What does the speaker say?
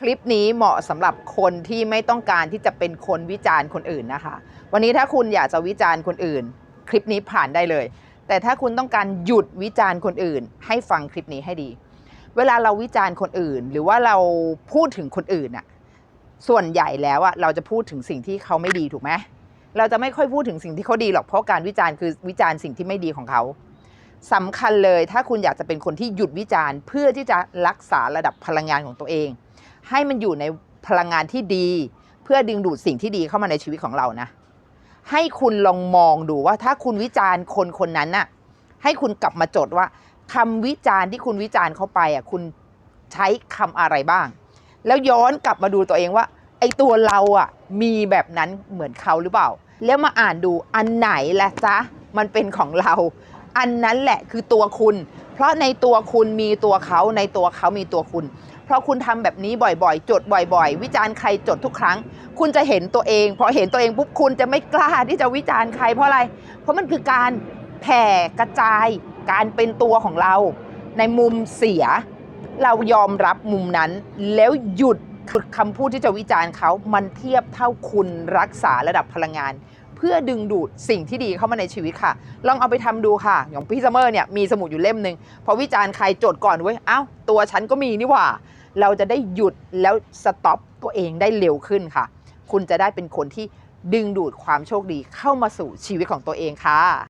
คลิปนี้เหมาะสำหรับคนที่ไม่ต้องการที่จะเป็นคนวิจารณ์คนอื่นนะคะ วันนี้ถ้าคุณอยากจะวิจารณ์คนอื่น คลิปนี้ผ่านได้เลย แต่ถ้าคุณต้องการหยุดวิจารณ์คนอื่น ให้ฟังคลิปนี้ให้ดี เวลาเราวิจารณ์คนอื่น หรือว่าเราพูดถึงคนอื่นอะส่วนใหญ่แล้วอะเราจะพูดถึงสิ่งที่เขาไม่ดีถูกไหมเราจะไม่ค่อยพูดถึงสิ่งที่เขาดีหรอกเพราะการวิจารณ์คือวิจารณ์สิ่งที่ไม่ดีของเขาสำคัญเลยถ้าคุณอยากจะเป็นคนที่หยุดวิจารณ์ เพื่อที่จะรักษาระดับพลังงานของตัวเอง ให้มันอยู่ในพลังงานที่ดี เพื่อดึงดูดสิ่งที่ดีเข้ามาในชีวิตของเรานะ ให้คุณลองมองดูว่าถ้าคุณวิจารณ์คนคนนั้นน่ะให้คุณกลับมาจดว่าคำวิจารณ์ที่คุณวิจารณ์เข้าไปอะคุณใช้คำอะไรบ้าง แล้วย้อนกลับมาดูตัวเองว่าไอตัวเราอะมีแบบนั้นเหมือนเขาหรือเปล่า แล้วมาอ่านดูอันไหนและจ๊ะมันเป็นของเรา อันนั้นแหละคือตัวคุณ เพราะในตัวคุณมีตัวเขาในตัวเขามีตัวคุณ เพราะคุณทำแบบนี้บ่อยๆ จดบ่อย ๆ วิจารณ์ใครจดทุกครั้ง คุณจะเห็นตัวเอง พอเห็นตัวเองปุ๊บคุณจะไม่กล้าที่จะวิจารณ์ใครเพราะอะไร เพราะมันคือการแผ่กระจายการเป็นตัวของเรา ในมุมเสีย เรายอมรับมุมนั้น แล้วหยุดคำพูดที่จะวิจารณ์เขา มันเทียบเท่าคุณรักษาระดับพลังงาน พื่อดึงดูดสิ่งที่ดีเข้ามาในชีวิตค่ะ ลองเอาไปทำดูค่ะ อย่างพี่ซัมเมอร์เนี่ยมีสมุดอยู่เล่มหนึ่งพอวิจารณ์ใครจดก่อนเว้ยเอ้าตัวฉันก็มีนี่หว่า เราจะได้หยุดแล้วสต็อปตัวเองได้เร็วขึ้นค่ะ คุณจะได้เป็นคนที่ดึงดูดความโชคดีเข้ามาสู่ชีวิตของตัวเองค่ะ